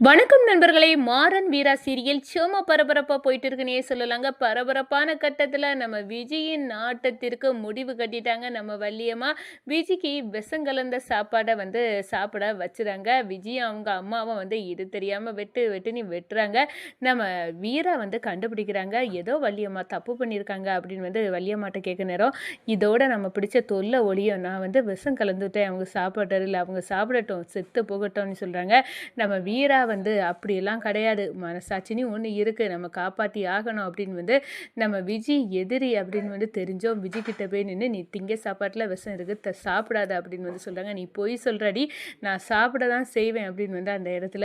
வணக்கம் நண்பர்களே மாறன் வீரா சீரியல் சும்மா பரபரப்பாக போயிட்டு இருக்குன்னே சொல்லலாங்க. பரபரப்பான கட்டத்தில் நம்ம விஜயின் நாட்டத்திற்கு முடிவு கட்டிட்டாங்க நம்ம வள்ளியம்மா. விஜிக்கு விஷம் கலந்த சாப்பாடை வந்து சாப்பிட வச்சுறாங்க. விஜய் அவங்க அம்மாவை வந்து இது தெரியாமல் வெட்டு வெட்டுன்னு வெட்டுறாங்க. நம்ம வீரா வந்து கண்டுபிடிக்கிறாங்க. ஏதோ வள்ளியம்மா தப்பு பண்ணியிருக்காங்க அப்படின்னு வந்து வள்ளியம்மாட்ட கேட்க நேரம். இதோட நம்ம பிடிச்ச தொல்லை ஒளியும் நான் வந்து விஷம் கலந்துட்டேன். அவங்க சாப்பிட்றது இல்லை அவங்க சாப்பிடட்டும். செத்து போகட்டும்னு சொல்கிறாங்க நம்ம வீரா வந்து அப்படியெல்லாம் கிடையாது. மனசாட்சினி ஒன்று இருக்குது நம்ம காப்பாற்றி ஆகணும் அப்படின்னு வந்து நம்ம விஜி எதிரி அப்படின்னு வந்து தெரிஞ்சோம். விஜி கிட்ட போய் நின்று நீ திங்க சாப்பாட்டில் விஷம் இருக்குது த சாப்பிடாத அப்படின்னு வந்து சொல்கிறாங்க நீ போய் சொல்கிறடி நான் சாப்பிட தான் செய்வேன் அப்படின்னு வந்து அந்த இடத்துல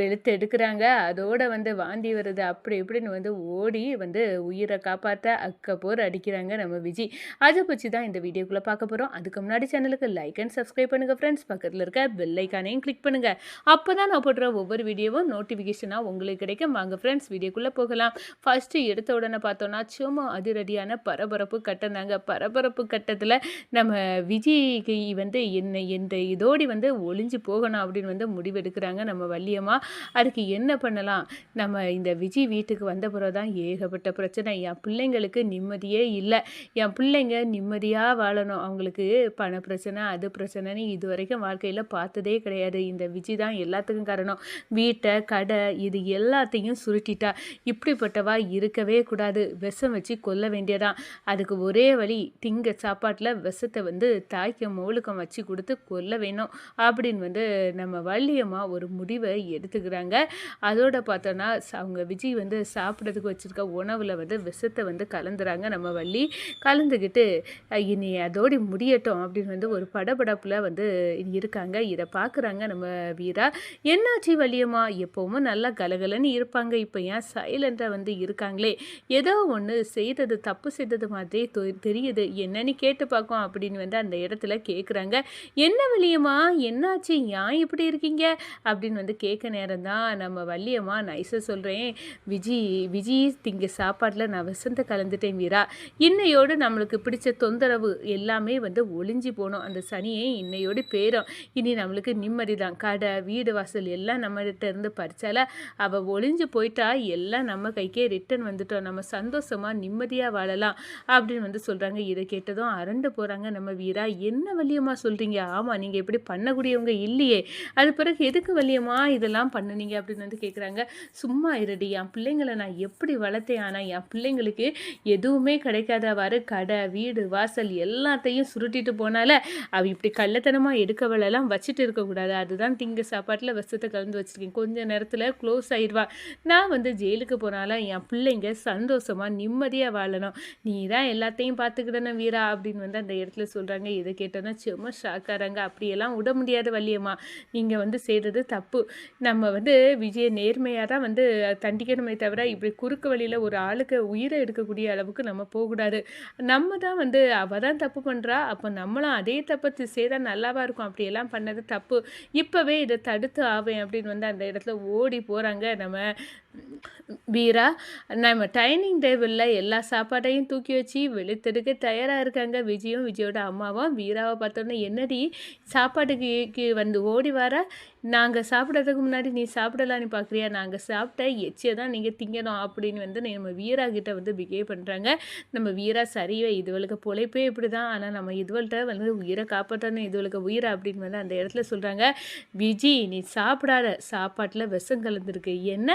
வெளுத்து எடுக்கிறாங்க. அதோட வந்து வாந்தி வருது. அப்படி இப்படின்னு வந்து ஓடி வந்து உயிரை காப்பாற்ற அக்க போர் அடிக்கிறாங்க நம்ம விஜி. அதை பற்றி தான் இந்த வீடியோக்குள்ளே பார்க்க போகிறோம் அதுக்கு முன்னாடி சேனலுக்கு லைக் அண்ட் சப்ஸ்கிரைப் பண்ணுங்கள் ஃப்ரெண்ட்ஸ் பக்கத்தில் இருக்க பெல் ஐக்கானையும் கிளிக் பண்ணுங்கள் அப்போ தான் நான் போடுற ஒவ்வொரு வீடியோவும் நோட்டிஃபிகேஷனாக உங்களுக்கு கிடைக்கும். வாங்க ஃப்ரெண்ட்ஸ் வீடியோக்குள்ளே போகலாம். ஃபஸ்ட்டு எடுத்த உடனே பார்த்தோன்னா சும்மா அதிரடியான பரபரப்பு கட்டம் தாங்க. பரபரப்பு கட்டத்தில் நம்ம விஜய்க்கு வந்து என்ன எந்த இதோடி வந்து ஒளிஞ்சு போகணும் அப்படின்னு வந்து முடிவெடுக்கிறாங்க நம்ம வள்ளியம்மா. அதுக்கு என்ன பண்ணலாம்? நம்ம இந்த விஜய் வீட்டுக்கு வந்த பிறகு தான் ஏகப்பட்ட பிரச்சனை. என் பிள்ளைங்களுக்கு நிம்மதியே இல்லை. என் பிள்ளைங்க நிம்மதியாக வாழணும். அவங்களுக்கு பண பிரச்சனை அது பிரச்சனைன்னு இது வரைக்கும் வாழ்க்கையில் பார்த்ததே கிடையாது. இந்த விஜய் தான் எல்லாத்துக்கும் காரணம். வீட்டை கடை இது எல்லாத்தையும் சுருட்டிட்டா இப்படிப்பட்டவா இருக்கவே கூடாது. விஷம் வச்சு கொல்ல வேண்டியதான். அதுக்கு ஒரே வழி திங்க சாப்பாட்டில் விஷத்தை வந்து தாய்க்க மோளுக்கம் வச்சு கொடுத்து கொல்ல வேணும் அப்படின்னு வந்து நம்ம வள்ளியம்மா ஒரு முடிவை எடுத்துக்கிறாங்க. அதோட பார்த்தோன்னா அவங்க விஜய் வந்து சாப்பிட்றதுக்கு வச்சுருக்க உணவில் வந்து விஷத்தை வந்து கலந்துறாங்க நம்ம வள்ளி. கலந்துக்கிட்டு இனி அதோடு முடியட்டும் அப்படின்னு வந்து ஒரு படபடப்பில் வந்து இருக்காங்க. இதை பார்க்குறாங்க நம்ம வீரா. என்னாச்சு வள்ளியம்மா எப்போவும் நல்லா கலகலன்னு இருப்பாங்க. இப்போ ஏன் சைலண்டாக வந்து இருக்காங்களே? ஏதோ ஒன்று செய்தது தப்பு செய்தது மாதிரி தெரியுது. என்னன்னு கேட்டு பார்க்கும் அப்படின்னு வந்து அந்த இடத்துல கேட்குறாங்க என்ன வள்ளியம்மா? என்னாச்சு? ஏன் இப்படி இருக்கீங்க? அப்படின்னு வந்து கேட்க நேரம் தான் நம்ம வள்ளியம்மா நைஸாக சொல்கிறேன் விஜி விஜி திங்க சாப்பாட்டில் நான் வசந்த கலந்துட்டேன் வீரா இன்னையோடு நம்மளுக்கு பிடிச்ச தொந்தரவு எல்லாமே வந்து ஒளிஞ்சு போனோம். அந்த சனியை இன்னையோடு பேரும் இனி நம்மளுக்கு நிம்மதி தான் கடை வீடு வாசல் எல்லாம் நம்ம இருந்து பறிச்சால அவள் ஒளிஞ்சு போயிட்டா எல்லாம் நம்ம கைக்கே ரிட்டன் வந்துட்டோம். நம்ம சந்தோஷமாக நிம்மதியாக வாழலாம் அப்படின்னு வந்து சொல்கிறாங்க இதை கேட்டதும் அரண்டு போகிறாங்க நம்ம வீரா. என்ன வலியம்மா சொல்கிறீங்க ஆமாம் நீங்கள் எப்படி பண்ணக்கூடியவங்க இல்லையே. அது பிறகு எதுக்கு வலியமா இதெல்லாம் பண்ணுனீங்க அப்படின்னு வந்து கேட்குறாங்க சும்மா இருடி என் பிள்ளைங்களை நான் எப்படி வளர்த்தேன்? ஆனால் என் பிள்ளைங்களுக்கு எதுவுமே கிடைக்காதவாறு கடை வீடு வாசல் எல்லாத்தையும் சுருட்டிட்டு போனால அவ இப்படி கள்ளத்தனமாக எடுக்கவளெல்லாம் வச்சுட்டு இருக்கக்கூடாது அதுதான் திங்க சாப்பாட்டில் விஷத்தை கலந்து வச்சுக்கேன் கொஞ்ச நேரத்தில் க்ளோஸ் ஆயிடுவா. நான் வந்து ஜெயிலுக்கு போனாலும் என் பிள்ளைங்க சந்தோஷமாக நிம்மதியாக வாழணும். நீ தான் எல்லாத்தையும் பார்த்துக்கிடணும் வீரா அப்படின்னு வந்து அந்த இடத்துல சொல்கிறாங்க இதை கேட்டோன்னா சும்மா ஷாக்காராங்க அப்படியெல்லாம் விட முடியாது வள்ளியம்மா. நீங்கள் வந்து செய்கிறது தப்பு. நம்ம வந்து விஜய நேர்மையாக தான் வந்து தண்டிக்கணுமே தவிர இப்படி குறுக்கு வழியில் ஒரு ஆளுக்கு உயிரை எடுக்கக்கூடிய அளவுக்கு நம்ம போகக்கூடாது. நம்ம தான் வந்து அவள் தான் தப்பு பண்ணுறா அப்போ நம்மளும் அதே தப்பை செய்தால் நல்லாவா இருக்கும். அப்படியெல்லாம் பண்ணது தப்பு. இப்போவே இதை தடுத்து ஆவேன் அப்படின்னு வந்து அந்த இடத்துல ஓடி போகிறாங்க நம்ம வீரா நம்ம டைனிங் டேபிளில் எல்லா சாப்பாட்டையும் தூக்கி வச்சு வெளுத்தெடுக்க தயாராக இருக்காங்க. விஜயும் விஜயோட அம்மாவும். வீராவை பார்த்தோன்னே என்னடி சாப்பாட்டுக்கு வந்து ஓடி வர? நாங்கள் சாப்பிட்றதுக்கு முன்னாடி நீ சாப்பிடலான்னு பார்க்குறியா நாங்கள் சாப்பிட்ட எச்சியை தான் நீங்கள் திங்கணும் அப்படின்னு வந்து நம்ம வீரா கிட்ட வந்து பிஹேவ் பண்ணுறாங்க நம்ம வீரா சரியே இதுவளுக்கு பொழைப்பே இப்படி தான் ஆனால் நம்ம இதுவள்கிட்ட வந்து உயிரை காப்பாற்றணும் இதுவளுக்கு உயிரை அப்படின்னு வந்து அந்த இடத்துல சொல்கிறாங்க விஜி நீ சாப்பிடாத. சாப்பாட்டில் விஷம் கலந்துருக்கு. என்ன?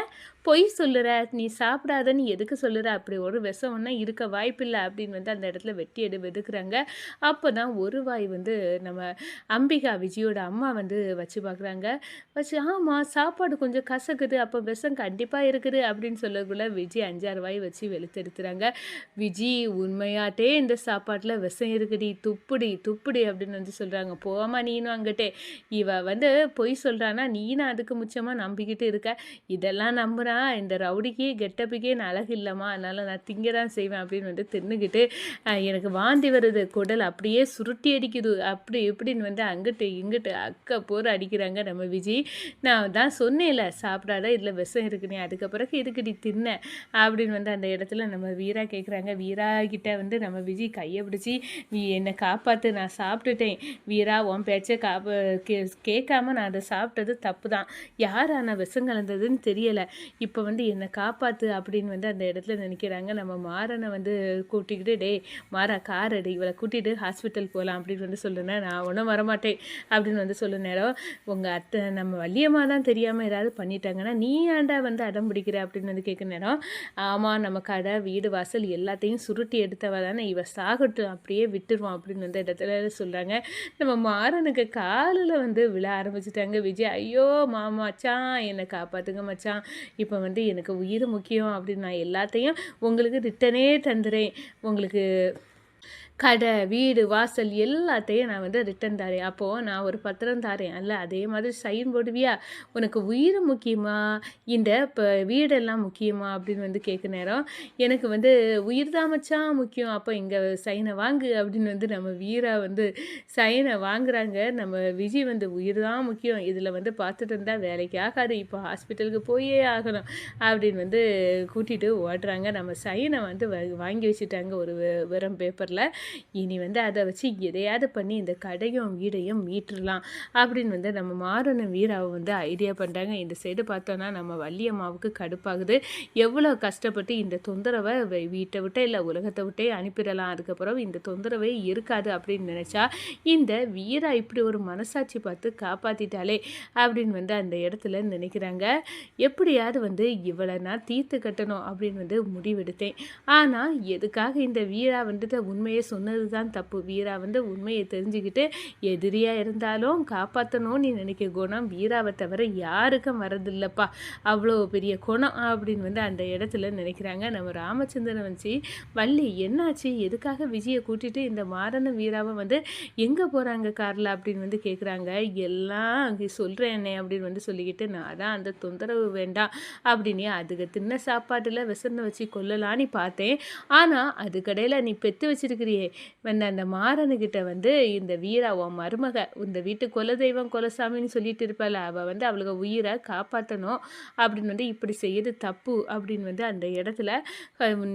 பொய் சொல்லுற நீ சாப்பிடாதன்னு எதுக்கு சொல்லுற? அப்படி ஒரு விஷம் ஒன்றா இருக்க வாய்ப்பில்லை அப்படின்னு வந்து அந்த இடத்துல வெட்டி எடு வெதுக்குறாங்க. அப்போ தான் ஒரு வாய் வந்து நம்ம அம்பிகா விஜயோட அம்மா வந்து வச்சு பார்க்குறாங்க வச்சு ஆமாம் சாப்பாடு கொஞ்சம் கசக்குது அப்போ விஷம் கண்டிப்பாக இருக்குது அப்படின்னு சொல்லக்குள்ள விஜய் அஞ்சாறு வாய் வச்சு வெளுத்தெடுத்துறாங்க விஜி உண்மையாட்டே இந்த சாப்பாட்டில் விஷம் இருக்குடி துப்புடி துப்புடி அப்படின்னு வந்து சொல்கிறாங்க போமா நீனும் அங்கிட்டே. இவ வந்து பொய் சொல்கிறான்னா நீனும் அதுக்கு முச்சமாக நம்பிக்கிட்டு இருக்க? இதெல்லாம் நம்புகிறா இந்த ரவுடிக்கே கெட்டப்புக்கே நான் அழகு இல்லைம்மா? அதனால் நான் திங்க தான் செய்வேன் அப்படின்னு வந்து தின்னுக்கிட்டு எனக்கு வாந்தி வருது குடல் அப்படியே சுருட்டி அடிக்குது அப்படி இப்படின்னு வந்து அங்கிட்டு இங்கிட்டு அக்க போர் அடிக்கிறாங்க நம்ம விஜய் நான் தான் சொன்னேன்ல சாப்பிடாத இதில் விஷம் இருக்குனே அதுக்கப்புறம் இதுக்கு நீ தின்ன? அப்படின்னு வந்து அந்த இடத்துல நம்ம வீரா கேட்குறாங்க வீரா கிட்ட வந்து நம்ம விஜய் கையை பிடிச்சி நீ என்னை காப்பாற்று நான் சாப்பிட்டுட்டேன். வீரா உன் பேச்சை காப்ப கே கேட்காம நான் அதை சாப்பிட்டது தப்பு தான் யார் ஆனால் விஷம் கலந்ததுன்னு தெரியலை. இப்போ வந்து என்னை காப்பாற்று அப்படின்னு வந்து அந்த இடத்துல நினைக்கிறாங்க. நம்ம மாறனை வந்து கூட்டிக்கிட்டு டேய் மாறா கார் அடி இவளை கூட்டிகிட்டு ஹாஸ்பிட்டல் போகலாம் அப்படின்னு வந்து சொல்லுனேன் நான் ஒன்றும் வரமாட்டேன் அப்படின்னு வந்து சொல்ல நேரம் உங்கள் அத்தை நம்ம வள்ளியம்மா தான் தெரியாமல் ஏதாவது பண்ணிட்டாங்கன்னா நீ ஏன்டா வந்து அடம் பிடிக்கிற? அப்படின்னு வந்து கேட்க நேரம் ஆமாம் நம்ம கடை வீடு வாசல் எல்லாத்தையும் சுருட்டி எடுத்தவ தானே இவ சாகட்டும் அப்படியே விட்டுருவோம் அப்படின்னு வந்து இடத்துல சொல்கிறாங்க நம்ம மாறனுக்கு காலில் வந்து விழ ஆரம்பிச்சிட்டாங்க. விஜய் ஐயோ மாமாச்சான் என்னை காப்பாற்றுங்க மச்சான். இப்போ இப்போ வந்து எனக்கு உயிர் முக்கியம் அப்படின்னு நான் எல்லாத்தையும் உங்களுக்கு ரிட்டனே தந்துடுறேன் உங்களுக்கு கடை வீடு வாசல் எல்லாத்தையும் நான் வந்து ரிட்டன் தரேன். அப்போது நான் ஒரு பத்திரம் தரேன். அல்ல அதே மாதிரி சைன் போடுவியா? உனக்கு உயிர் முக்கியமா? இந்த இப்போ வீடெல்லாம் முக்கியமா? அப்படின்னு வந்து கேட்க நேரம் எனக்கு வந்து உயிர் தான் மச்சான் முக்கியம். அப்போ இங்கே சைனை வாங்கு அப்படின்னு வந்து நம்ம வீரா வந்து சைனை வாங்குறாங்க. நம்ம விஜய் வந்து உயிர் தான் முக்கியம். இதில் வந்து பார்த்துட்டு இருந்தால் வேலைக்கு ஆகாது. இப்போ ஹாஸ்பிட்டலுக்கு போயே ஆகணும் அப்படின்னு வந்து கூட்டிகிட்டு ஓடுறாங்க. நம்ம சைனை வந்து வ- வாங்கி வச்சுட்டாங்க. ஒரு வெறும் பேப்பரில் இனி வந்து அதை வச்சு எதையாவது பண்ணி இந்த கடையும் வீடையும் மீட்டுடலாம் அப்படின்னு வந்து நம்ம மாறன வீராவை வந்து ஐடியா பண்ணுறாங்க இந்த சைடு பார்த்தோன்னா நம்ம வள்ளியம்மாவுக்கு கடுப்பாகுது. எவ்வளோ கஷ்டப்பட்டு இந்த தொந்தரவை வீட்டை விட்டே இல்லை உலகத்தை விட்டே அனுப்பிடலாம். அதுக்கப்புறம் இந்த தொந்தரவே இருக்காது அப்படின்னு நினச்சா இந்த வீரா இப்படி ஒரு மனசாட்சி பார்த்து காப்பாற்றிட்டாலே அப்படின்னு வந்து அந்த இடத்துல நினைக்கிறாங்க. எப்படியாவது வந்து இவளை நான் தீர்த்து கட்டணும் அப்படின்னு வந்து முடிவெடுத்தேன். ஆனால் எதுக்காக இந்த வீரா வந்துட்டு உண்மையை சொன்னது தான் தப்பு. வீரா வந்து உண்மையை தெரிஞ்சுக்கிட்டு எதிரியாக இருந்தாலும் காப்பாற்றணும்னு நீ நினைக்க குணம் வீராவை தவிர யாருக்கும் வரதில்லைப்பா அவ்வளோ பெரிய குணம் அப்படின்னு வந்து அந்த இடத்துல நினைக்கிறாங்க. நம்ம ராமச்சந்திரன் வச்சு வள்ளி என்னாச்சு? எதுக்காக விஜயை கூட்டிட்டு இந்த மாறன வீராவை வந்து எங்கே போகிறாங்க காரில் அப்படின்னு வந்து கேட்குறாங்க எல்லாம் அங்கே சொல்கிறேன் அப்படின்னு வந்து சொல்லிக்கிட்டு நான் தான் அந்த தொந்தரவு வேண்டாம் அப்படின்னு அதுக்கு தின்ன சாப்பாட்டில் விசன்னு வச்சு கொல்லலான்னு பார்த்தேன். ஆனால் அதுக்கடையில் நீ பெற்று வச்சிருக்கிறியே வந்து அந்த மாறனுக்கிட்ட வந்து இந்த வீரா உன் மருமக இந்த வீட்டு குலதெய்வம் குலசாமின்னு சொல்லிட்டு இருப்பாள். அவள் வந்து அவளுக்கு உயிரை காப்பாற்றணும் அப்படின்னு வந்து இப்படி செய்யறது தப்பு. அப்படின்னு வந்து அந்த இடத்துல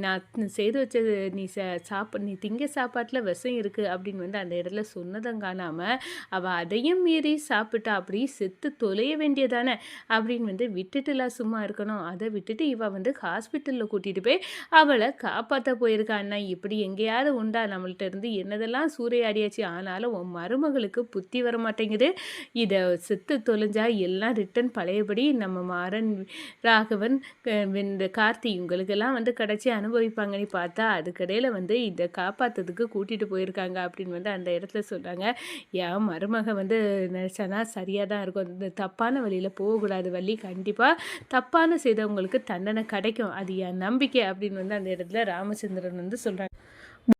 நான் செய்து வச்சது நீ ச சாப்ப நீ திங்க சாப்பாட்டில் விஷம் இருக்குது அப்படின்னு வந்து அந்த இடத்துல சொன்னதும் காணாமல் அவள் அதையும் மீறி சாப்பிட்டா அப்படி செத்து தொலைய வேண்டியதானே? அப்படின்னு வந்து விட்டுட்டுலாம் சும்மா இருக்கணும். அதை விட்டுட்டு இவள் வந்து ஹாஸ்பிட்டலில் கூட்டிகிட்டு போய் அவளை காப்பாற்ற போயிருக்கா. அண்ணா இப்படி எங்கேயாவது உண்டா? நம்மள்ட்ட இருந்து என்னதெல்லாம் சூறையாடியாச்சு? ஆனாலும் உன் மருமகளுக்கு புத்தி வர மாட்டேங்குது இதை செத்து தொலைஞ்சா எல்லாம் ரிட்டன் பழையபடி நம்ம மாறன் ராகவன் இந்த கார்த்தி இவங்களுக்கெல்லாம் வந்து கிடச்சி அனுபவிப்பாங்கன்னு பார்த்தா அதுக்கடையில் வந்து இதை காப்பாற்றுறதுக்கு கூட்டிகிட்டு போயிருக்காங்க அப்படின்னு வந்து அந்த இடத்துல சொல்கிறாங்க என் மருமக வந்து நினச்சானா சரியாக தான் இருக்கும். இந்த தப்பான வழியில் போகக்கூடாது வள்ளி. கண்டிப்பாக தப்பான செய்தவங்களுக்கு தண்டனை கிடைக்கும். அது என் நம்பிக்கை அப்படின்னு வந்து அந்த இடத்துல ராமச்சந்திரன் வந்து சொல்கிறாங்க